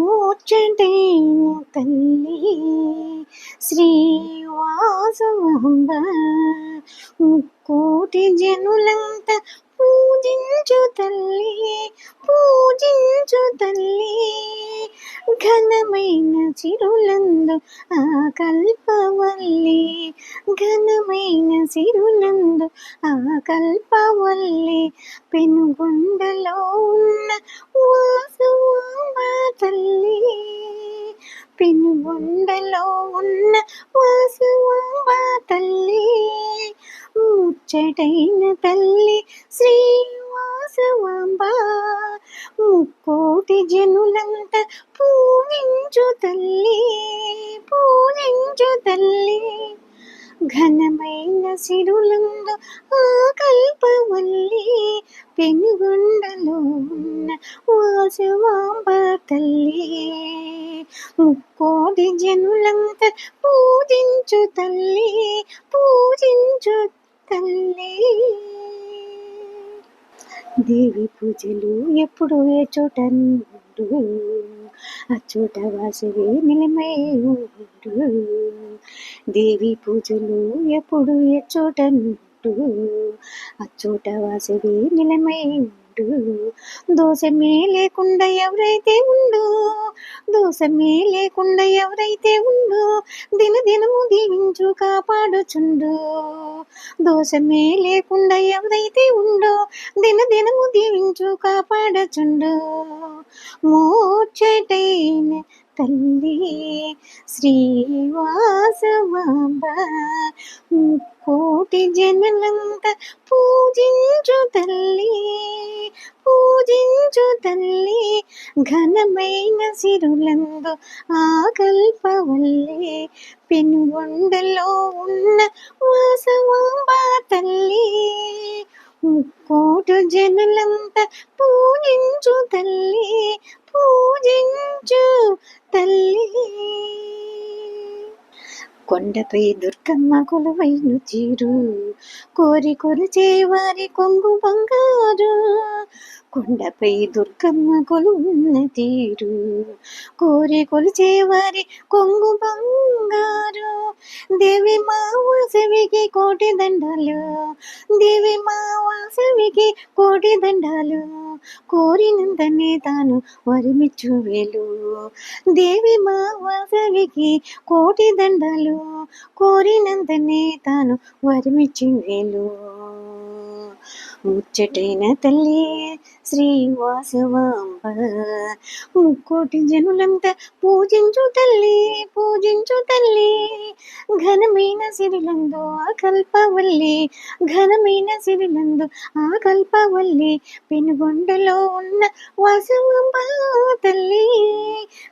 మూచటైన తల్లి. శ్రీవాసవంబ ముక్కోటి జనులంత పూజించు తల్లి పూజించు తల్లి. ఘనమైన చిరులందు ఆ కల్పవల్లి. ఘనమైన చిరులందు ఆ కల్పవల్లి. పెనుగొండలో ఉన్న వాసవాంబ తల్లి. పెనుగొండలో ఉన్న వాసవాంబ తల్లి. ముచ్చటైన తల్లి శ్రీవాసవాంబ ముక్కోటి జనులంత పూజించు తల్లి పూజించు తల్లి. ఘనమైన సిరులందు ఆ కల్పవల్లి పెనుగొండలో ఉన్న వాసవాంబ తల్లి. ముక్కోటి జనులంత పూజించు తల్లి పూజించు తల్లి. దేవి పూజలు ఎప్పుడు ఏ చోట అచ్చుట వాసువే నిలమై దేవి పూజలు ఎప్పుడు ఎచ్చోట చోట నుండు ఆ నిలమై ఉండు దోషమే లేకుండా ఎవరైతే ఉండు దోషమే లేకుండా ఎవరైతే ఉండు దిన దినము దీవించు కాపాడుచుండు. దోషమే లేకుండా ఎవరైతే ఉండో దిన దినము దీవించు కాపాడుచుండు. మోచటైన తల్లి శ్రీవాసవాంబ కోటి జనులంత పూజించు తల్లి. పూజించు తల్లి ఘనమైన సిరులందు ఆకల్పవల్లే పెనుగొండలో ఉన్న వాసవాంబ తల్లి ముక్కోటు జనులంతా పూజించు తల్లి పూజించు తల్లి. కొండపై దుర్గమ్మ కొలువైను చీరు కోరి కొరిచే వారి కొంగు బంగారు. కొండపై దుర్గమ్మ కొలున్న తీరు. కోరి కొలిచే వారి కొంగు బంగారు. దేవి మా వాసవికి కోటి దండాలు. దేవి మా వాసవికి కోటి దండాలు. కోరినంతనే తాను వరిమిచ్చు వేలు. దేవి మా వాసవికి కోటి దండాలు. కోరినంతనే తాను వరిమిచ్చు వేలు. ముచ్చటైన తల్లి శ్రీవాసవాంబ ముక్కోటి జనులంతా పూజించు తల్లి పూజించు తల్లి. ఘనమైన సిరిలందు ఆ కల్పవల్లి ఘనమైన సిరిలందు ఆ కల్పవల్లి. పెనుగొండలో ఉన్న వాసవాంబ తల్లి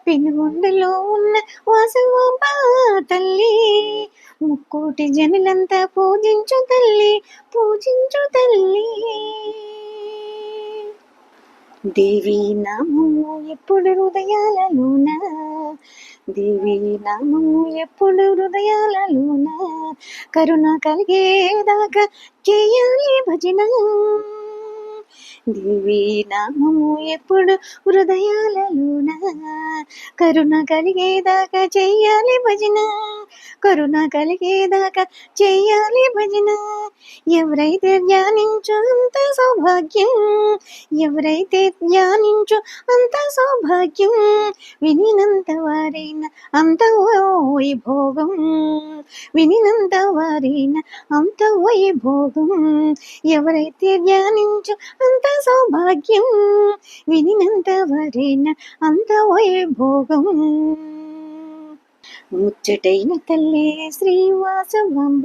పెనుగొండలో ఉన్న వాసవాంబ తల్లి. ముక్కోటి జనులంతా పూజించు తల్లి పూజించు తల్లి. దేవి నామము ఎప్పుడు హృదయాలలోన? దేవి నామము ఎప్పుడు హృదయాలలోన? కరుణ కలిగేదాకా చేయాలి భజన. దేవి నామము ఎప్పుడు హృదయాలలోన? కరుణ కలిగేదాకా చెయ్యాలి భజన. కరుణ కలిగేదాకా చెయ్యాలి భజన. ఎవరైతే ధ్యానించు అంత సౌభాగ్యం. ఎవరైతే ధ్యానించు అంత సౌభాగ్యం. వినినంత వారైన అంత వైభోగం వినినంత వారిన అంత వైభోగం. ఎవరైతే ధ్యానించు అంత సౌభాగ్యం. వినినంత వారిన అంత వైభోగం. ముచ్చటైన తల్లి శ్రీవాసవంబ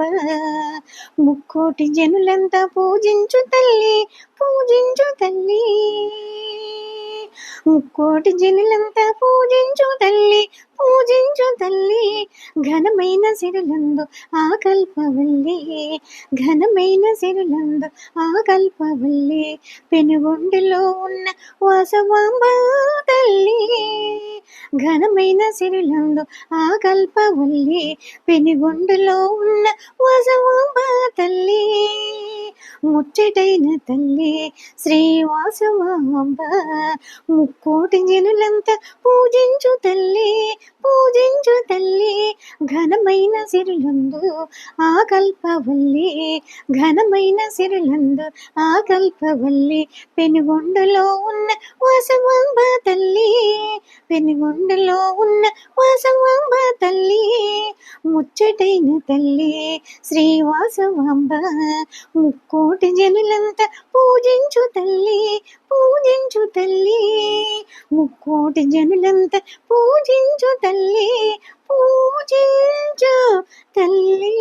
ముక్కోటి జనులంతా పూజించు తల్లి పూజించు తల్లి. ముక్కోటి జనులంతా పూజించు తల్లి పూజించు తల్లి ఘనమైన సిరులందు ఆ కల్పవల్లి. ఘనమైన సిరులందు ఆ కల్పవల్లి. పెనుగొండలో ఉన్న వాసవాంబ తల్లి ఘనమైన సిరులందు ఆ కల్పవల్లి. పెనుగొండలో ఉన్న వాసవాంబ తల్లి ముచ్చటైన తల్లి శ్రీవాసవాంబ. ముక్కోటి జనులంతా పూజించు తల్లి పూజించు తల్లి ఘనమైన సిరులందు ఆ కల్పవల్లి ఘనమైన సిరులందు ఆ కల్పవల్లి. పెనుగొండలో ఉన్న వాసవాంబ తల్లి పెనుగొండలో ఉన్న వాసవాంబ తల్లి ముచ్చటైన తల్లి శ్రీవాసవాంబ. ముక్కోటి జనులంతా పూజించు తల్లి పూజించు తల్లి. ముక్కోటి జనులంత పూజించు తల్లి పూజించు తల్లి.